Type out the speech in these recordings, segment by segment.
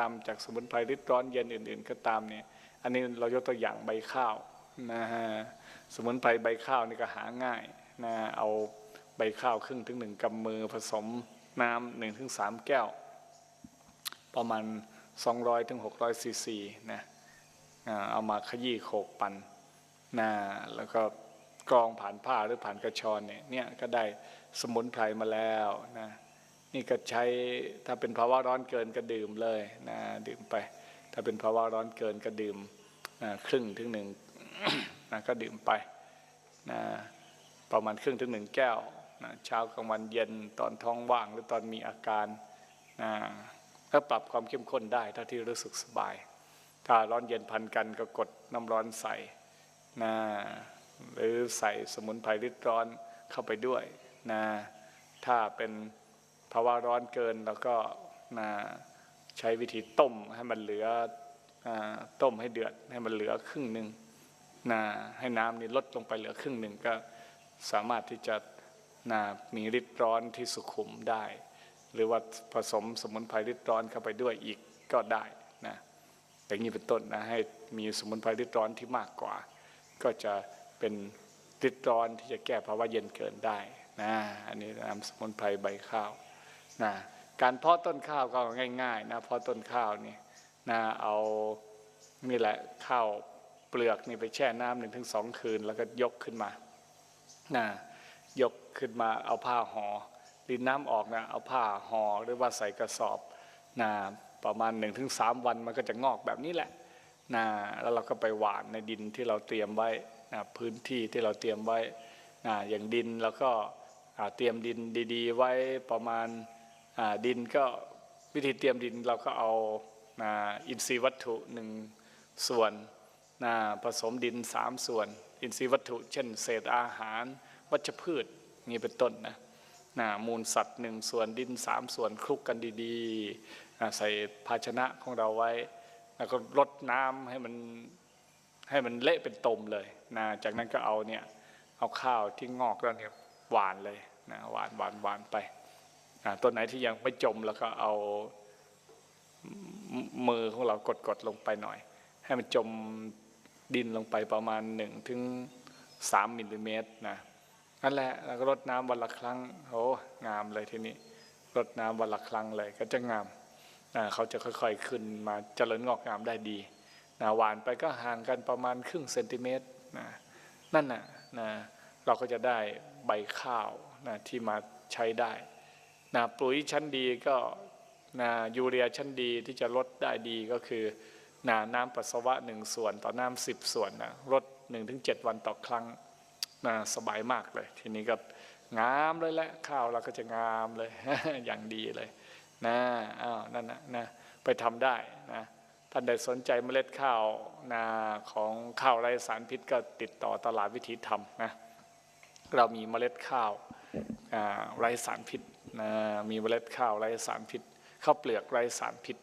ตามจากสมุนไพรริดร้อนเย็นอื่น ๆ ก็ตามเนี่ย อันนี้เรายกตัวอย่างใบข้าวนะฮะสมุนไพรใบข้าวนี่ก็หาง่ายนะเอาใบข้าวครึ่งถึงหนึ่งกำมือผสมน้ำหนึ่งถึงสามแก้ว ประมาณ 200ถึง600ซีซีนะเอามาขยี้โขกปั่นนะแล้วก็กรองผ่านผ้าหรือผ่านกระชอนเนี่ยเนี่ยก็ได้สมุนไพรมาแล้วนะ นี่ก็ใช้ถ้าเป็นภาวะร้อนเกินก็ดื่มเลยนะดื่มไป ถ้าเป็นภาวะร้อนเกินก็ดื่มนะครึ่งถึงหนึ่งนะก็ดื่มไปนะประมาณครึ่งถึงหนึ่งแก้วนะเช้ากลางวันเย็นตอนท้องว่างหรือตอนมีอาการนะก็ปรับความเข้มข้นได้ถ้าที่รู้สึกสบาย ถ้าร้อนเย็นพันกันก็กดน้ำร้อนใส่นะหรือใส่สมุนไพรริดร้อนเข้าไปด้วยนะถ้าเป็น ภาวะร้อนเกินแล้วก็ใช้วิธีต้มให้มันเหลืออต้มให้เดือดให้มันเหลือครึ่งหนึ่งนะให้น้ำนี่ลดลงไปเหลือครึ่งหนึ่งก็สามารถที่จะนะมีฤทธิ์ร้อนที่สุขุมได้ หรือว่าผสมสมุนไพรฤทธิ์ร้อนเข้าไปด้วยอีกก็ได้นะอย่างนี้เป็นต้นนะให้มีสมุนไพรฤทธิ์ร้อนที่มากกว่า ก็จะเป็นฤทธิ์ร้อนที่จะแก้ภาวะเย็นเกินได้นะอันนี้นำสมุนไพรใบข้าว นะการเพาะต้นข้าวก็ง่ายๆนะเพาะต้นข้าวนี่นะเอานี่แหละข้าวเปลือกนี่ไปแช่น้ำหนึ่งถึงสองคืน แล้วก็ยกขึ้นมานะยกขึ้นมาเอาผ้าหอ่อดินน้ำออกนะเอาผ้าห่อหรือว่าใส่กระสอบนะประมาณหนึ่งถึงสามวันมันก็จะงอกแบบนี้แหละนะแล้วเราก็ไปหว่านในดินที่เราเตรียมไว้นะพื้นที่ที่เราเตรียมไว้นะอย่างดินแล้วก็เตรียมดินดี ๆ ไว้ประมาณ ดินก็วิธีเตรียมดินเราก็เอานะอินทรีย์วัตถุหนึ่งส่วนนะผสมดินสามส่วน อินทรีย์วัตถุ เช่น เศษอาหาร วัชพืชนี่เป็นต้นนะนะมูลสัตว์หนึ่งส่วนดินสามส่วนคลุกกันดีๆนะใส่ภาชนะของเราไว้ แล้วก็รดน้ำให้มันให้มันเละเป็นตมเลยนะจากนั้นก็เอาเนี่ยเอาข้าวที่งอกแล้วเนี่ยหวานเลยนะหวานหวานหวานไป ต้นไหนที่ยังไม่จมแล้วก็เอามือของเรากดกดลงไปหน่อย ให้มันจมดินลงไปประมาณหนึ่งถึงสามมิลลิเมตรนะนั่นแหละแล้วก็รดน้ำวันละครั้งโอ้งามเลยทีนี้รดน้ำวันละครั้งเลยก็จะงามเขาจะค่อยๆขึ้นมาเจริญงอกงามได้ดีนะหวานไปก็ห่างกันประมาณครึ่งเซนติเมตรนะนั่นนะนะเราก็จะได้ใบข้าวนะที่มาใช้ได้ นะปุ๋ยชั้นดีก็นะยูเรียชั้นดีที่จะลดได้ดีก็คือนะน้ำปัสสาวะหนึ่งส่วนต่อน้ำสิบส่วนนะลดหนึ่งถึงเจ็ดวันต่อครั้งนะสบายมากเลย ทีนี้ก็งามเลยแหละข้าวเราก็จะงามเลยอย่างดีเลยนะอ้าวนั่นนะนะไปทำได้นะท่านใดสนใจเมล็ดข้าวนาของข้าวไร้สารพิษก็ติดต่อตลาดวิถีธรรมนะเรามีเมล็ดข้าวไร้สารพิษ นะมีเมล็ดข้าวไร้สารพิษข้าวเปลือกไร้สารพิษ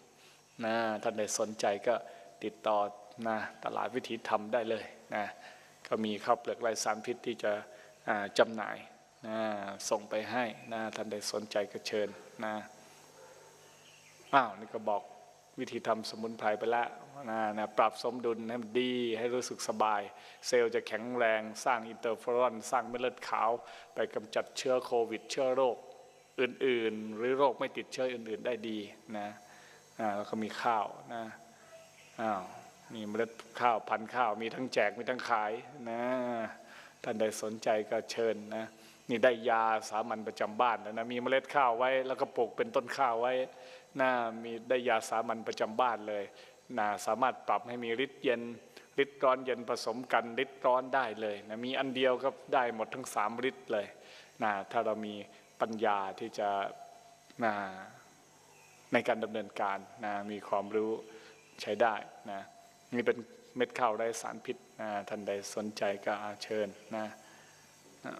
นะท่านใดสนใจก็ติดต่อนะตลาดวิถีธรรมได้เลยนะก็มีข้าวเปลือกไร้สารพิษที่จะจำหน่ายนะส่งไปให้นะท่านใดสนใจก็เชิญนะอ้าวนี่ก็บอกวิธีทำสมุนไพรไปแล้วนะนะปรับสมดุลให้มันดี ให้รู้สึกสบาย เซลล์จะแข็งแรง สร้างอินเตอร์เฟอรอน สร้างเม็ดเลือดขาว ไปกำจัดเชื้อโควิด เชื้อโรค อื่นๆ หรือโรคไม่ติดเชื้ออื่น ๆได้ดีนะแล้วก็มีข้าวนะอ้าวมีเมล็ดข้าวพันข้าวมีทั้งแจกมีทั้งขายนะท่านใดสนใจก็เชิญนะนี่ได้ยาสามัญประจำบ้านแล้วนะมีเมล็ดข้าวไว้ แล้วก็ปลูกเป็นต้นข้าวไว้นะมีได้ยาสามัญประจำบ้านเลยนะสามารถปรับให้มีฤทธิ์เย็นฤทธิ์ร้อนเย็นผสมกันฤทธิ์ร้อนได้เลยนะมีอันเดียวก็ได้หมดทั้งสามฤทธิ์เลยนะถ้าเรามี ปัญญาที่จะนะในการดำเนินการนะมีความรู้ใช้ได้นะนี่เป็นเม็ดข้าวไร้สารพิษนะท่านใดสนใจก็เชิญนะ